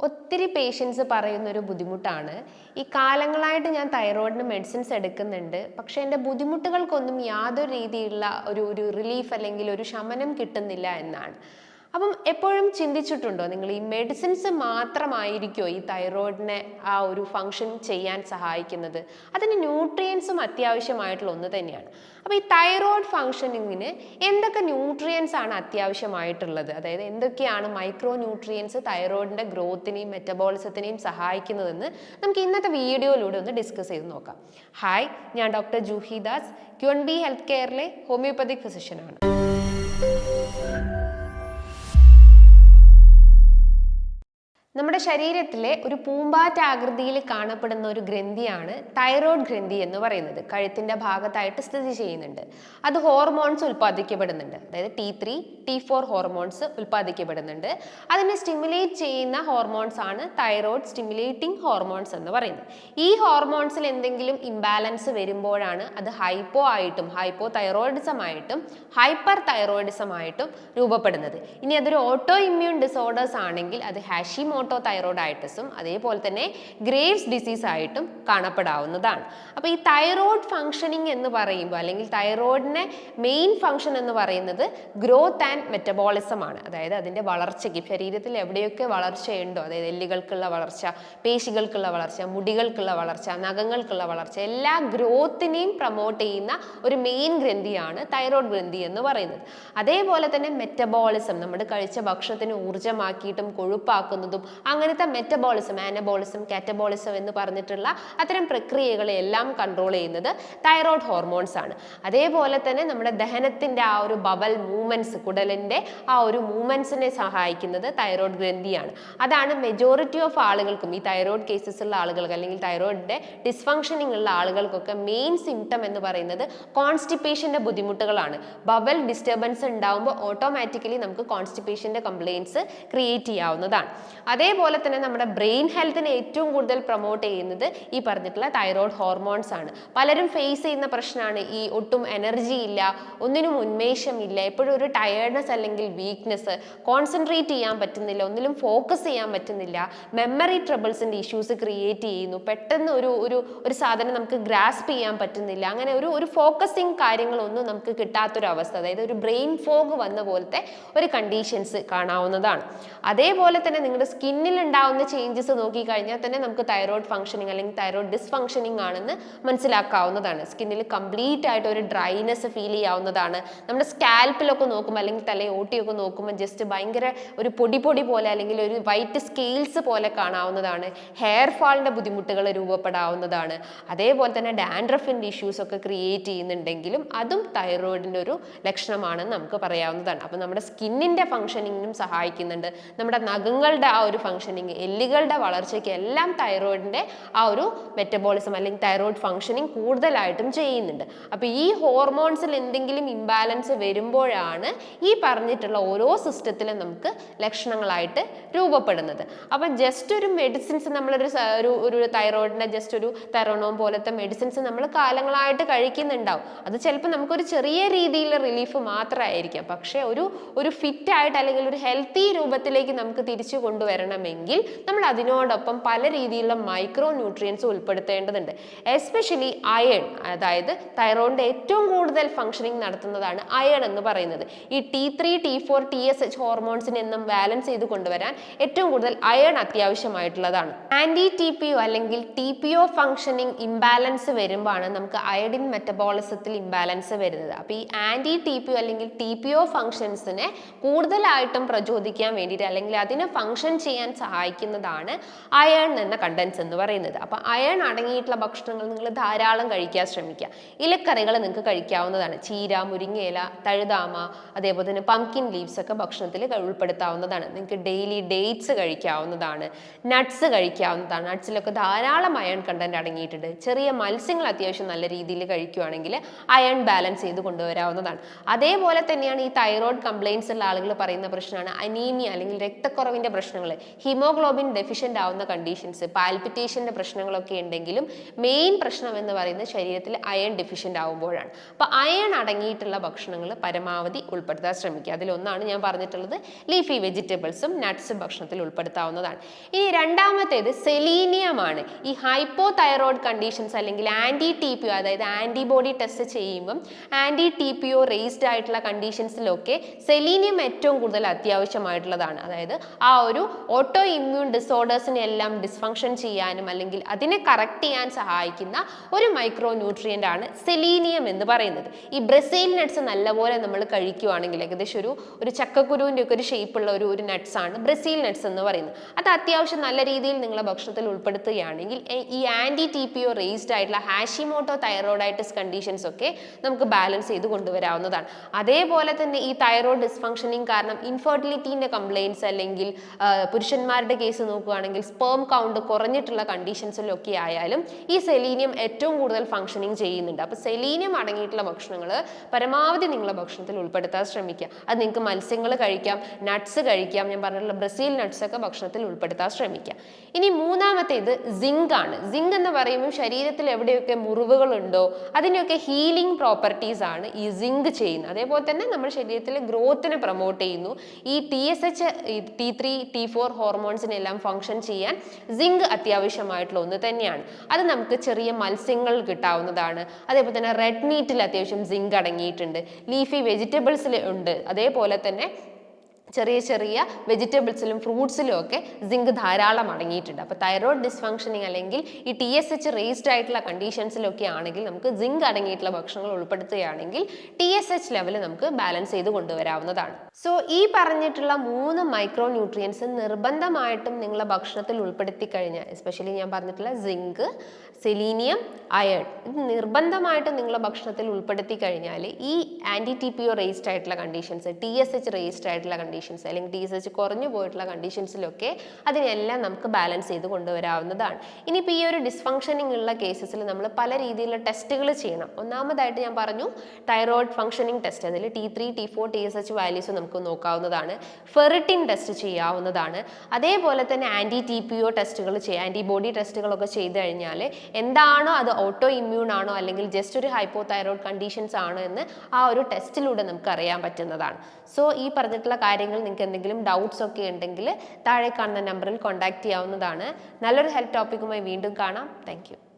ഒത്തിരി പേഷ്യൻസ് പറയുന്നൊരു ബുദ്ധിമുട്ടാണ്. ഈ കാലങ്ങളായിട്ട് ഞാൻ തൈറോയിഡിന് മെഡിസിൻസ് എടുക്കുന്നുണ്ട്. പക്ഷേ എന്റെ ബുദ്ധിമുട്ടുകൾക്കൊന്നും യാതൊരു രീതിയിലുള്ള ഒരു ഒരു റിലീഫ് അല്ലെങ്കിൽ ഒരു ശമനം കിട്ടുന്നില്ല എന്നാണ്. അപ്പം എപ്പോഴും ചിന്തിച്ചിട്ടുണ്ടോ നിങ്ങൾ ഈ മെഡിസിൻസ് മാത്രമായിരിക്കുമോ ഈ തൈറോയിഡിനെ ആ ഒരു ഫങ്ഷൻ ചെയ്യാൻ സഹായിക്കുന്നത്? അതിന് ന്യൂട്രിയൻസും അത്യാവശ്യമായിട്ടുള്ള ഒന്ന് തന്നെയാണ്. അപ്പോൾ ഈ തൈറോയിഡ് ഫങ്ഷനിങ്ങിന് എന്തൊക്കെ ന്യൂട്രിയൻസ് ആണ് അത്യാവശ്യമായിട്ടുള്ളത്? അതായത് എന്തൊക്കെയാണ് മൈക്രോ ന്യൂട്രിയൻസ് തൈറോയിഡിന്റെ ഗ്രോത്തിനെയും മെറ്റബോളിസത്തിനെയും സഹായിക്കുന്നതെന്ന് നമുക്ക് ഇന്നത്തെ വീഡിയോയിലൂടെ ഒന്ന് ഡിസ്കസ് ചെയ്ത് നോക്കാം. ഹായ് ഞാൻ doctor Juhi Das. Q N B health കെയറിലെ homeopathy ഫിസിഷ്യനാണ് നമ്മുടെ ശരീരത്തിലെ ഒരു പൂമ്പാറ്റ ആകൃതിയിൽ കാണപ്പെടുന്ന ഒരു ഗ്രന്ഥിയാണ് തൈറോയ്ഡ് ഗ്രന്ഥി എന്ന് പറയുന്നത്. കഴുത്തിന്റെ ഭാഗത്തായിട്ട് സ്ഥിതി ചെയ്യുന്നുണ്ട്. അത് ഹോർമോൺസ് ഉൽപ്പാദിക്കപ്പെടുന്നുണ്ട്. അതായത് T three T four hormones ഉൽപ്പാദിക്കപ്പെടുന്നുണ്ട്. അതിനെ സ്റ്റിമുലേറ്റ് ചെയ്യുന്ന ഹോർമോൺസ് ആണ് തൈറോയ്ഡ് സ്റ്റിമുലേറ്റിംഗ് ഹോർമോൺസ് എന്ന് പറയുന്നത്. ഈ ഹോർമോൺസിൽ എന്തെങ്കിലും ഇംബാലൻസ് വരുമ്പോഴാണ് അത് ഹൈപ്പോ ആയിട്ടും ഹൈപ്പോ തൈറോയിഡിസം ആയിട്ടും ഹൈപ്പർ തൈറോയിഡിസം ആയിട്ടും രൂപപ്പെടുന്നത്. ഇനി അതൊരു ഓട്ടോ ഇമ്മ്യൂൺ ഡിസോർഡേഴ്സ് ആണെങ്കിൽ അത് ഹാഷിമോട്ടോ തൈറോയിഡൈറ്റിസും അതേപോലെ തന്നെ ഗ്രേവ്സ് ഡിസീസ് ആയിട്ടും കാണപ്പെടാവുന്നതാണ്. അപ്പോൾ ഈ തൈറോയ്ഡ് ഫങ്ഷനിങ് എന്ന് പറയുമ്പോൾ അല്ലെങ്കിൽ തൈറോയിഡിനെ മെയിൻ ഫങ്ഷൻ എന്ന് പറയുന്നത് ഗ്രോത്ത് ആൻഡ് മെറ്റബോളിസം ആണ്. അതായത് അതിന്റെ വളർച്ചയ്ക്ക് ശരീരത്തിൽ എവിടെയൊക്കെ വളർച്ചയുണ്ടോ അതായത് എല്ലുകൾക്കുള്ള വളർച്ച പേശികൾക്കുള്ള വളർച്ച മുടികൾക്കുള്ള വളർച്ച നഖങ്ങൾക്കുള്ള വളർച്ച എല്ലാ ഗ്രോത്തിനെയും പ്രൊമോട്ട് ചെയ്യുന്ന ഒരു മെയിൻ ഗ്രന്ഥിയാണ് തൈറോയ്ഡ് ഗ്രന്ഥി എന്ന് പറയുന്നത്. അതേപോലെ തന്നെ മെറ്റബോളിസം നമ്മുടെ കഴിച്ച ഭക്ഷണത്തിന് ഊർജമാക്കിയിട്ടും കൊഴുപ്പാക്കുന്നതും അങ്ങനത്തെ മെറ്റബോളിസം ആനബോളിസം കാറ്റബോളിസം എന്ന് പറഞ്ഞിട്ടുള്ള അത്തരം പ്രക്രിയകളെല്ലാം കൺട്രോൾ ചെയ്യുന്നത് തൈറോയ്ഡ് ഹോർമോൺസ് ആണ്. അതേപോലെ തന്നെ നമ്മുടെ ദഹനത്തിന്റെ ആ ഒരു ബവൽ മൂവ്മെന്റ്സ് കുടലിന്റെ ആ ഒരു മൂവ്മെന്റ്സിനെ സഹായിക്കുന്നത് തൈറോയ്ഡ് ഗ്രന്ഥിയാണ്. അതാണ് മെജോറിറ്റി ഓഫ് ആളുകൾക്കും ഈ തൈറോയ്ഡ് കേസസ് ഉള്ള ആളുകൾക്ക് അല്ലെങ്കിൽ തൈറോയിഡിന്റെ ഡിസ്ഫങ്ഷനിങ് ഉള്ള ആളുകൾക്കൊക്കെ മെയിൻ സിംറ്റം എന്ന് പറയുന്നത് കോൺസ്റ്റിപ്പേഷന്റെ ബുദ്ധിമുട്ടുകളാണ്. ബവൽ ഡിസ്റ്റർബൻസ് ഉണ്ടാകുമ്പോൾ ഓട്ടോമാറ്റിക്കലി നമുക്ക് കോൺസ്റ്റിപ്പേഷന്റെ കംപ്ലയിൻസ് ക്രിയേറ്റ് ചെയ്യാവുന്നതാണ്. അതേപോലെ തന്നെ നമ്മുടെ ബ്രെയിൻ ഹെൽത്തിനെ ഏറ്റവും കൂടുതൽ പ്രൊമോട്ട് ചെയ്യുന്നത് ഈ പറഞ്ഞിട്ടുള്ള തൈറോയ്ഡ് ഹോർമോൺസ് ആണ്. പലരും ഫേസ് ചെയ്യുന്ന പ്രശ്നമാണ് ഈ ഒട്ടും എനർജി ഇല്ല ഒന്നിനും ഉന്മേഷമില്ല എപ്പോഴും ഒരു ടയേർഡ്നെസ് അല്ലെങ്കിൽ വീക്ക്നെസ് കോൺസെൻട്രേറ്റ് ചെയ്യാൻ പറ്റുന്നില്ല ഒന്നിലും ഫോക്കസ് ചെയ്യാൻ പറ്റുന്നില്ല മെമ്മറി ട്രബിൾസിന്റെ ഇഷ്യൂസ് ക്രിയേറ്റ് ചെയ്യുന്നു പെട്ടെന്ന് ഒരു ഒരു ഒരു സാധനം നമുക്ക് ഗ്രാസ്പ് ചെയ്യാൻ പറ്റുന്നില്ല അങ്ങനെ ഒരു ഒരു ഫോക്കസിങ് കാര്യങ്ങളൊന്നും നമുക്ക് കിട്ടാത്തൊരവസ്ഥ അതായത് ഒരു ബ്രെയിൻ ഫോഗ് വന്ന പോലത്തെ ഒരു കണ്ടീഷൻസ് കാണാവുന്നതാണ്. അതേപോലെ തന്നെ നിങ്ങളുടെ സ്കിന്നിൽ ഉണ്ടാവുന്ന ചേഞ്ചസ് നോക്കിക്കഴിഞ്ഞാൽ തന്നെ നമുക്ക് തൈറോയ്ഡ് ഫംഗ്ഷനിങ് അല്ലെങ്കിൽ തൈറോയ്ഡ് ഡിസ്ഫങ്ഷനിങ് ആണെന്ന് മനസ്സിലാക്കാവുന്നതാണ്. സ്കിന്നിൽ കംപ്ലീറ്റ് ആയിട്ട് ഒരു ഡ്രൈനെസ് ഫീൽ ചെയ്യാവുന്നതാണ്. നമ്മുടെ സ്കാൽപ്പിലൊക്കെ നോക്കുമ്പോൾ അല്ലെങ്കിൽ തല ഓട്ടിയൊക്കെ നോക്കുമ്പോൾ ജസ്റ്റ് ഭയങ്കര ഒരു പൊടി പൊടി പോലെ അല്ലെങ്കിൽ ഒരു വൈറ്റ് സ്കെയിൽസ് പോലെ കാണാവുന്നതാണ്. ഹെയർ ഫാളിന്റെ ബുദ്ധിമുട്ടുകൾ രൂപപ്പെടാവുന്നതാണ്. അതേപോലെ തന്നെ ഡാൻഡ്രഫിന്റെ ഇഷ്യൂസ് ഒക്കെ ക്രിയേറ്റ് ചെയ്യുന്നുണ്ടെങ്കിലും അതും തൈറോയിഡിന്റെ ഒരു ലക്ഷണമാണെന്ന് നമുക്ക് പറയാവുന്നതാണ്. അപ്പോൾ നമ്മുടെ സ്കിന്നിന്റെ ഫങ്ഷനിങ്ങിനും സഹായിക്കുന്നുണ്ട്. നമ്മുടെ നഖങ്ങളുടെ ആ ഒരു ഫങ്ഷനിങ് എല്ലുകളുടെ വളർച്ചയ്ക്ക് എല്ലാം തൈറോയിഡിന്റെ ആ ഒരു മെറ്റബോളിസം അല്ലെങ്കിൽ തൈറോയിഡ് ഫങ്ഷനിങ് കൂടുതലായിട്ടും ചെയ്യുന്നുണ്ട്. അപ്പോൾ ഈ ഹോർമോൺസിൽ എന്തെങ്കിലും ഇംബാലൻസ് വരുമ്പോഴാണ് ഈ പറഞ്ഞിട്ടുള്ള ഓരോ സിസ്റ്റത്തിലും നമുക്ക് ലക്ഷണങ്ങളായിട്ട് രൂപപ്പെടുന്നത്. അപ്പം ജസ്റ്റ് ഒരു മെഡിസിൻസ് നമ്മളൊരു ഒരു ഒരു തൈറോയിഡിന്റെ ജസ്റ്റ് ഒരു തൈറോണോം പോലത്തെ മെഡിസിൻസ് നമ്മൾ കാലങ്ങളായിട്ട് കഴിക്കുന്നുണ്ടാവും. അത് ചിലപ്പോൾ നമുക്കൊരു ചെറിയ രീതിയിലുള്ള റിലീഫ് മാത്രമായിരിക്കാം. പക്ഷേ ഒരു ഒരു ഫിറ്റായിട്ട് അല്ലെങ്കിൽ ഒരു ഹെൽത്തി രൂപത്തിലേക്ക് നമുക്ക് തിരിച്ചു കൊണ്ടുവരണമെങ്കിൽ നമ്മൾ അതിനോടൊപ്പം പല രീതിയിലുള്ള മൈക്രോ ന്യൂട്രിയൻസ് ഉൾപ്പെടുത്തേണ്ടതുണ്ട്. എസ്പെഷ്യലി അയൺ അതായത് തൈറോയിഡിന്റെ ഏറ്റവും കൂടുതൽ ഫംഗ്ഷനിങ് നടത്തുന്നതാണ് അയൺ എന്ന് പറയുന്നത്. ഈ T three T four T S H ഹോർമോൺസിനെ എന്നും ബാലൻസ് ചെയ്ത് കൊണ്ടുവരാൻ ഏറ്റവും കൂടുതൽ അയൺ അത്യാവശ്യമായിട്ടുള്ളതാണ്. ആന്റി ടി പി ഒ അല്ലെങ്കിൽ T P O functioning imbalance വരുമ്പോഴാണ് നമുക്ക് അയഡിൻ മെറ്റബോളിസത്തിൽ ഇംബാലൻസ് വരുന്നത്. അപ്പോൾ ഈ ആന്റി ടി പി ഒ അല്ലെങ്കിൽ ടി പി ഒ ഫംഗ്ഷൻസിനെ കൂടുതലായിട്ടും പ്രചോദിക്കാൻ വേണ്ടിയിട്ട് അല്ലെങ്കിൽ അതിനെ ഫംഗ്ഷൻ ചെയ്യാൻ സഹായിക്കുന്നതാണ് അയൺ എന്ന കണ്ടൻസ് എന്ന് പറയുന്നത്. അപ്പോൾ അയൺ അടങ്ങിയിട്ടുള്ള ഭക്ഷണങ്ങൾ നിങ്ങൾ ധാരാളം കഴിക്കാൻ ശ്രമിക്കുക. ഇലക്കറികൾ നിങ്ങൾക്ക് കഴിക്കാവുന്നതാണ്. ചീര മുരിങ്ങയില തഴുതാമ അതേപോലെ തന്നെ പംകിൻ ലീവ്സ് ഒക്കെ ഭക്ഷണത്തിൽ ഉൾപ്പെടുത്താവുന്നതാണ്. നിങ്ങൾക്ക് ഡെയിലി ഡേറ്റ്സ് കഴിക്കാവുന്നതാണ്. നട്ട്സ് കഴിക്കാവുന്നതാണ്. നട്ട്സിലൊക്കെ ധാരാളം അയൺ കണ്ടന്റ് അടങ്ങിയിട്ടുണ്ട്. ചെറിയ മത്സ്യങ്ങൾ അത്യാവശ്യം നല്ല രീതിയിൽ കഴിക്കുകയാണെങ്കിൽ അയൺ ബാലൻസ് ചെയ്ത് കൊണ്ടുവരാവുന്നതാണ്. അതേപോലെ തന്നെയാണ് ഈ തൈറോയ്ഡ് കംപ്ലയിൻസ് ഉള്ള ആളുകൾ പറയുന്ന പ്രശ്നമാണ്. അനീമിയ അല്ലെങ്കിൽ രക്തക്കുറവിന്റെ പ്രശ്നങ്ങൾ. ഹിമോഗ്ലോബിൻ ഡെഫിഷ്യന്റ് ആവുന്ന കണ്ടീഷൻസ് പാൽപിറ്റേഷന്റെ പ്രശ്നങ്ങളൊക്കെ ഉണ്ടെങ്കിലും മെയിൻ പ്രശ്നം എന്ന് പറയുന്നത് ശരീരത്തിൽ അയൺ ഡെഫിഷ്യന്റ് ആവുമ്പോഴാണ്. അപ്പോൾ അയൺ അടങ്ങിയിട്ടുള്ള ഭക്ഷണങ്ങൾ പരമാവധി ഉൾപ്പെടുത്താൻ ശ്രമിക്കുക. അതിലൊന്നാണ് ഞാൻ പറഞ്ഞിട്ടുള്ളത് ലീഫി വെജിറ്റബിൾസും നട്ട്സും ഭക്ഷണത്തിൽ ഉൾപ്പെടുത്താവുന്നതാണ്. ഇനി രണ്ടാമത്തേത് സെലീനിയമാണ് ഈ ഹൈപ്പോ തൈറോയ്ഡ് കണ്ടീഷൻസ് അല്ലെങ്കിൽ ആന്റി ടി പി ഒ അതായത് ആന്റിബോഡി ടെസ്റ്റ് ചെയ്യുമ്പം anti T P O raised ആയിട്ടുള്ള കണ്ടീഷൻസിലൊക്കെ സെലീനിയം ഏറ്റവും കൂടുതൽ അത്യാവശ്യമായിട്ടുള്ളതാണ്. അതായത് ആ ഒരു ഓട്ടോ ഇമ്മ്യൂൺ ഡിസോർഡേഴ്സിനെ എല്ലാം ഡിസ്ഫങ്ഷൻ ചെയ്യാനും അല്ലെങ്കിൽ അതിനെ കറക്റ്റ് ചെയ്യാൻ സഹായിക്കുന്ന ഒരു മൈക്രോ ന്യൂട്രിയന്റ് ആണ് സെലീനിയം എന്ന് പറയുന്നത്. ഈ ബ്രസീൽ നട്ട്സ് നല്ലപോലെ നമ്മൾ കഴിക്കുവാണെങ്കിൽ ഏകദേശം ഒരു ഒരു ചക്കക്കുരുവിന്റെ ഒക്കെ ഒരു ഷേപ്പുള്ള ഒരു ഒരു ആണ് ബ്രസീൽ നട്ട്സ് എന്ന് പറയുന്നത്. അത് അത്യാവശ്യം നല്ല രീതിയിൽ നിങ്ങളെ ഭക്ഷണത്തിൽ ഉൾപ്പെടുത്തുകയാണെങ്കിൽ ഈ anti T P O raised ആയിട്ടുള്ള ഹാഷിമോട്ടോ തൈറോയിഡൈറ്റിസ് കണ്ടീഷൻസ് ഒക്കെ നമുക്ക് ബാലൻസ് ചെയ്ത് കൊണ്ടുവരാവുന്നതാണ്. അതേപോലെ തന്നെ ഈ തൈറോയ്ഡ് ഡിസ്ഫങ്ഷനിങ് കാരണം ഇൻഫെർട്ടിലിറ്റീന്റെ കംപ്ലയിൻസ് അല്ലെങ്കിൽ ആ, പുരുഷന്മാരുടെ കേസ് നോക്കുകയാണെങ്കിൽ സ്പേം കൗണ്ട് കുറഞ്ഞിട്ടുള്ള കണ്ടീഷൻസിലൊക്കെ ആയാലും ഈ സെലീനിയം ഏറ്റവും കൂടുതൽ ഫങ്ഷനിങ് ചെയ്യുന്നുണ്ട്. അപ്പോൾ സെലീനിയം അടങ്ങിയിട്ടുള്ള ഭക്ഷണങ്ങൾ പരമാവധി നിങ്ങളുടെ ഭക്ഷണത്തിൽ ഉൾപ്പെടുത്താൻ ശ്രമിക്കുക. അത് നിങ്ങൾക്ക് മത്സ്യങ്ങൾ കഴിക്കാം നട്ട്സ് കഴിക്കാം ഞാൻ പറഞ്ഞിട്ടുള്ള ബ്രസീൽ നട്ട്സ് ഒക്കെ ഭക്ഷണത്തിൽ ഉൾപ്പെടുത്താൻ ശ്രമിക്കുക. ഇനി മൂന്നാമത്തേത് സിങ്ക് ആണ്. സിങ്ക് എന്ന് പറയുമ്പോൾ ശരീരത്തിൽ എവിടെയൊക്കെ മുറിവുകളുണ്ടോ അതിന്റെയൊക്കെ ഹീലിംഗ് പ്രോപ്പർട്ടീസ് ആണ് ഈ സിങ്ക് ചെയ്യുന്നത്. അതേപോലെ തന്നെ നമ്മുടെ ശരീരത്തിലെ ഗ്രോത്തിനെ പ്രൊമോട്ട് ചെയ്യുന്നു. ഈ T S H T three T four ഹോർമോൺസിനെല്ലാം function ചെയ്യാൻ സിങ്ക് അത്യാവശ്യമായിട്ടുള്ള ഒന്ന് തന്നെയാണ്. അത് നമുക്ക് ചെറിയ മത്സ്യങ്ങൾ കിട്ടാവുന്നതാണ്. അതേപോലെ തന്നെ റെഡ് മീറ്റിൽ അത്യാവശ്യം സിങ്ക് അടങ്ങിയിട്ടുണ്ട്. ലീഫി വെജിറ്റബിൾസിൽ ഉണ്ട്. അതേപോലെ തന്നെ ചെറിയ ചെറിയ വെജിറ്റബിൾസിലും ഫ്രൂട്ട്സിലും ഒക്കെ സിങ്ക് ധാരാളം അടങ്ങിയിട്ടുണ്ട്. അപ്പോൾ തൈറോയ്ഡ് ഡിസ്ഫങ്ഷനിങ് അല്ലെങ്കിൽ ഈ ടി എസ് എച്ച് റേസ്ഡ് ആയിട്ടുള്ള കണ്ടീഷൻസിലൊക്കെ ആണെങ്കിൽ നമുക്ക് സിങ്ക് അടങ്ങിയിട്ടുള്ള ഭക്ഷണങ്ങൾ ഉൾപ്പെടുത്തുകയാണെങ്കിൽ ടി എസ് എച്ച് ലെവൽ നമുക്ക് ബാലൻസ് ചെയ്ത് കൊണ്ടുവരാവുന്നതാണ്. സോ ഈ പറഞ്ഞിട്ടുള്ള മൂന്ന് മൈക്രോ ന്യൂട്രിയൻസ് നിർബന്ധമായിട്ടും നിങ്ങളുടെ ഭക്ഷണത്തിൽ ഉൾപ്പെടുത്തി കഴിഞ്ഞാൽ എസ്പെഷ്യലി ഞാൻ പറഞ്ഞിട്ടുള്ള സിങ്ക് സെലീനിയം അയൺ ഇത് നിർബന്ധമായിട്ടും നിങ്ങളുടെ ഭക്ഷണത്തിൽ ഉൾപ്പെടുത്തി കഴിഞ്ഞാൽ ഈ anti T P O raised ആയിട്ടുള്ള conditions T S H raised ആയിട്ടുള്ള കണ്ടീഷൻസ് അല്ലെങ്കിൽ ടി എസ് കുറഞ്ഞു പോയിട്ടുള്ള കണ്ടീഷൻസിലൊക്കെ അതിനെല്ലാം നമുക്ക് ബാലൻസ് ചെയ്ത് കൊണ്ടുവരാവുന്നതാണ്. ഇനിയിപ്പോൾ ഈ ഒരു ഡിസ്ഫങ്ഷനിങ് ഉള്ള കേസസിൽ നമ്മൾ പല രീതിയിലുള്ള ടെസ്റ്റുകൾ ചെയ്യണം. ഒന്നാമതായിട്ട് ഞാൻ പറഞ്ഞു തൈറോയ്ഡ് ഫങ്ഷനിങ് ടെസ്റ്റ് അതിൽ T three T four T S H values നമുക്ക് നോക്കാവുന്നതാണ്. ഫെറിറ്റിൻ ടെസ്റ്റ് ചെയ്യാവുന്നതാണ്. അതേപോലെ തന്നെ ആന്റി ടി പി ഒ ടെസ്റ്റുകൾ ചെയ്യുക ആന്റിബോഡി ടെസ്റ്റുകളൊക്കെ ചെയ്ത് കഴിഞ്ഞാൽ എന്താണോ അത് ഓട്ടോ ഇമ്മ്യൂൺ ആണോ അല്ലെങ്കിൽ ജസ്റ്റ് ഒരു ഹൈപ്പോ തൈറോയ്ഡ് കണ്ടീഷൻസ് ആണോ എന്ന് ആ ഒരു ടെസ്റ്റിലൂടെ നമുക്ക് അറിയാൻ പറ്റുന്നതാണ്. സോ ഈ പറഞ്ഞിട്ടുള്ള കാര്യങ്ങൾ നിങ്ങൾക്ക് എന്തെങ്കിലും ഡൗട്ട്സ് ഒക്കെ ഉണ്ടെങ്കിൽ താഴെ കാണുന്ന നമ്പറിൽ കോൺടാക്ട് ചെയ്യാവുന്നതാണ്. നല്ലൊരു ഹെൽത്ത് ടോപ്പിക്കുമായി വീണ്ടും കാണാം. താങ്ക്